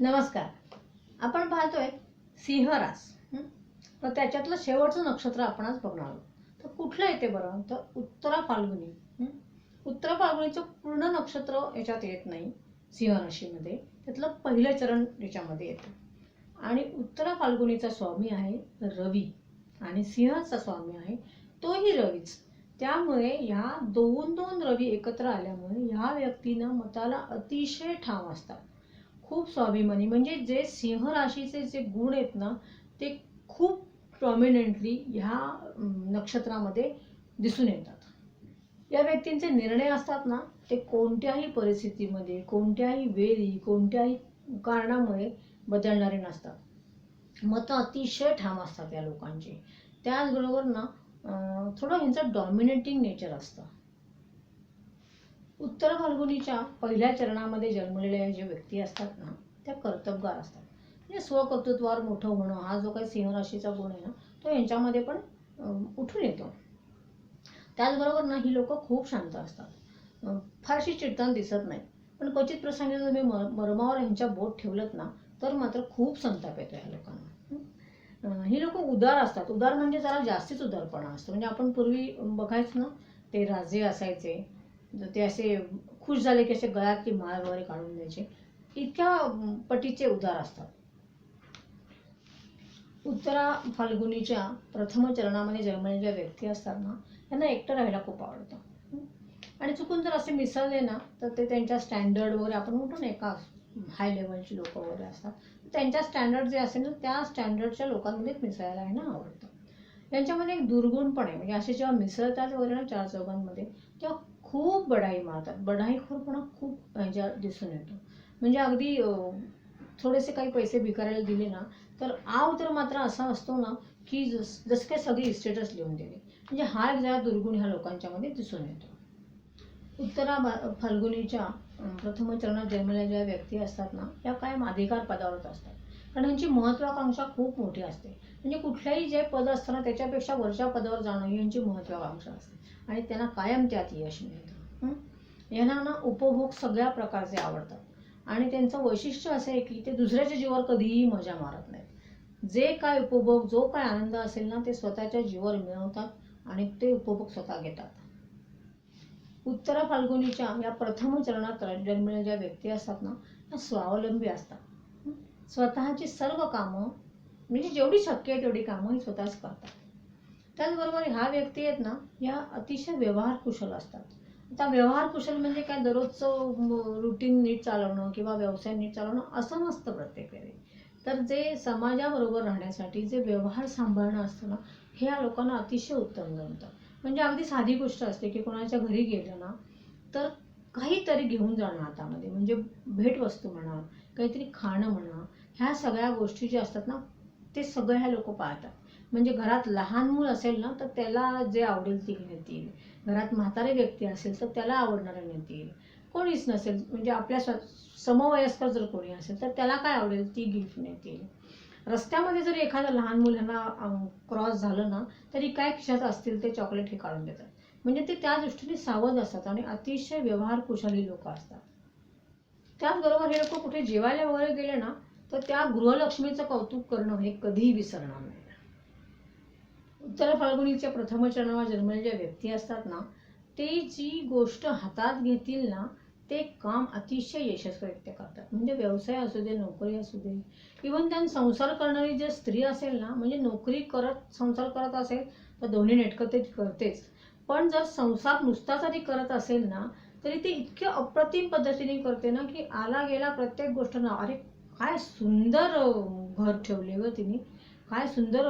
नमस्कार. आपण पाहतोय सिंहरास तर त्याच्यातलं शेवटचं नक्षत्र आपण आज बघणार आहोत. तर कुठलं येते बरं? तर उत्तरा फाल्गुनी उत्तरा फाल्गुनीचं पूर्ण नक्षत्र याच्यात येत नाही सिंहराशीमध्ये त्यातलं पहिलं चरण याच्यामध्ये येतं. आणि उत्तरा फाल्गुनीचा स्वामी आहे रवी. आणि सिंहाचा स्वामी आहे तोही रवीच. त्यामुळे ह्या दोन दोन रवी एकत्र आल्यामुळे ह्या व्यक्तीनं मताला अतिशय ठाम असतात. खूप स्वाभिमानी. म्हणजे जे सिंह राशीचे जे गुण आहेत ना ते खूप प्रॉमिनेंटली ह्या नक्षत्रामध्ये दिसून येतात. या व्यक्तींचे निर्णय असतात ना ते कोणत्याही परिस्थितीमध्ये कोणत्याही वेळी कोणत्याही कारणामुळे बदलणारे नसतात. मतं अतिशय ठाम असतात या लोकांची. त्याचबरोबर ना थोडं ह्यांचं डॉमिनेटिंग नेचर असतं. उत्तर फाल्गुनीच्या पहिल्या चरणामध्ये जन्मलेल्या ज्या व्यक्ती असतात ना त्या कर्तबगार असतात. म्हणजे स्वकर्तृत्वावर मोठं होणं हा जो काही सिंहराशीचा गुण आहे ना तो यांच्यामध्ये पण उठून येतो. त्याचबरोबर ना ही लोक खूप शांत असतात. फारशी चिडताना दिसत नाही पण क्वचित प्रसंगी तुम्ही मर- मरमावर यांच्या बोट ठेवलत ना तर मात्र खूप संताप येतो ह्या लोकांना. ही लोक उदार असतात. उदार म्हणजे जरा जास्तीच उदारपणा असतो. म्हणजे आपण पूर्वी बघायचं ना ते राजे असायचे ते असे खुश झाले की असे गळ्यातली माळ वगैरे काढून द्यायचे. इतक्या पटीचे उदार असतात. उत्तरा फाल्गुनीच्या प्रथम चरणामध्ये जन्मलेल्या व्यक्ती असतात ना त्यांना एकटं राहायला खूप आवडतं. आणि चुकून जर असे मिसळले ना तर ते त्यांच्या स्टँडर्ड वगैरे आपण म्हणतो ना एका हाय लेवलची लोक वगैरे असतात. त्यांच्या स्टँडर्ड जे असेल ना त्या स्टँडर्डच्या लोकांमध्येच मिसळायला आहे ना आवडतं. यांच्यामध्ये एक दुर्गुण पण आहे म्हणजे असे जेव्हा मिसळतात वगैरे ना चार चौघांमध्ये तेव्हा खूप बढाई मारतात. बढाईखोरपणा खूप ह्याच्या दिसून येतो. म्हणजे अगदी थोडेसे काही पैसे भिकाऱ्याला दिले ना तर आव तर मात्र असा असतो ना की जस जसं काय सगळी स्टेटस लिहून दिली. म्हणजे हा एक जरा दुर्गुण ह्या लोकांच्यामध्ये दिसून येतो. उत्तरा बा- फाल्गुनीच्या प्रथमचरणात प्रथम चरणात जन्मलेल्या ज्या व्यक्ती असतात ना त्या कायम अधिकार पदावरच असतात. कारण यांची महत्वाकांक्षा खूप मोठी असते. म्हणजे कुठल्याही जे पद असतं ना त्याच्यापेक्षा वरच्या पदावर जाणं ही यांची महत्वाकांक्षा असते. आणि त्यांना कायम त्यात यश मिळतं. यांना ना उपभोग सगळ्या प्रकारचे आवडतात. आणि त्यांचं वैशिष्ट्य असं आहे की ते दुसऱ्याच्या जीवावर कधीही मजा मारत नाहीत. जे काय उपभोग जो काय आनंद असेल ना ते स्वतःच्या जीवावर मिळवतात आणि ते उपभोग स्वतः घेतात. उत्तरा फाल्गुनीच्या या प्रथम चरणात जन्मलेल्या ज्या व्यक्ती असतात ना त्या स्वावलंबी असतात. स्वतःची सर्व कामं म्हणजे जेवढी शक्य आहे तेवढी कामं ही स्वतःच करतात. त्याचबरोबर ह्या व्यक्ती आहेत ना या अतिशय व्यवहार कुशल असतात. आता व्यवहार कुशल म्हणजे काय? दररोजचं रुटीन नीट चालवणं किंवा व्यवसाय नीट चालवणं असं नसतं प्रत्येक वेळी तर जे समाजाबरोबर राहण्यासाठी जे व्यवहार सांभाळणं असतं ना हे या लोकांना अतिशय उत्तम जमतं. म्हणजे अगदी साधी गोष्ट असते की कोणाच्या घरी गेलं ना तर काहीतरी घेऊन जाणं हातामध्ये म्हणजे भेटवस्तू म्हणा काहीतरी खाणं म्हणा ह्या सगळ्या गोष्टी ज्या असतात ना ते सगळं ह्या लोक पाहतात म्हणजे घरात लहान मूल असेल ना तर त्याला जे आवडेल ती नेतील घरात म्हातारे व्यक्ती असेल तर त्याला आवडणारं नेतील कोणीच नसेल म्हणजे आपल्या स्व समवयस्कर जर कोणी असेल तर त्याला काय आवडेल ती गिफ्ट नेतील रस्त्यामध्ये जर एखादं लहान मुलांना क्रॉस झालं ना तरी काय खिशात असतील ते चॉकलेट हे काढून देतात. म्हणजे ते त्या दृष्टीने सावध असतात आणि अतिशय व्यवहार कुशली लोक असतात. त्याचबरोबर हे लोक कुठे जेवायला वगैरे गेले ना तर त्या गृहलक्ष्मीचं कौतुक करणं हे कधीही विसरणार नाही. उत्तर फाल्गुनीच्या प्रथम चरणावर जन्मलेल्या व्यक्ती असतात ना ते जी गोष्ट हातात घेतील ना ते काम अतिशय यशस्वीरित्या करतात. म्हणजे व्यवसाय असू दे नोकरी असू दे इव्हन त्यांना संसार करणारी जर स्त्री असेल ना म्हणजे नोकरी करत संसार करत असेल तर दोन्ही नेटकं ते करतेच. पण जर संसार नुसता जरी करत असेल ना तरी ते इतक्या अप्रतिम पद्धतीने करते ना की आला गेला प्रत्येक गोष्ट ना अरे काय सुंदर घर ठेवले व तिने. काय सुंदर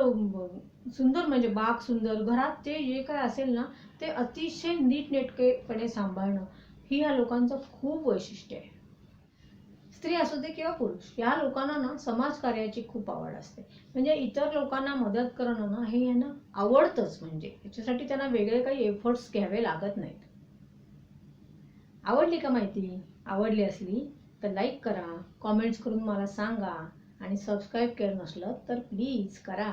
सुंदर म्हणजे बाग सुंदर. घरात ते जे काय असेल ना ते अतिशय नीटनेटकेपणे सांभाळणं. ही ह्या लोकांचं खूप वैशिष्ट्य आहे. स्त्री असू दे किंवा पुरुष या लोकांना ना समाजकार्याची खूप आवड असते. म्हणजे इतर लोकांना मदत करणं ना हे यांना आवडतंच म्हणजे. याच्यासाठी त्यांना वेगळे काही एफर्ट्स घ्यावे लागत नाहीत. आवडली का माहिती? आवडली असली तर लाईक करा कॉमेंट्स करून मला सांगा आणि सबस्क्राईब केलं नसलं तर प्लीज करा.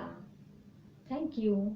थँक्यू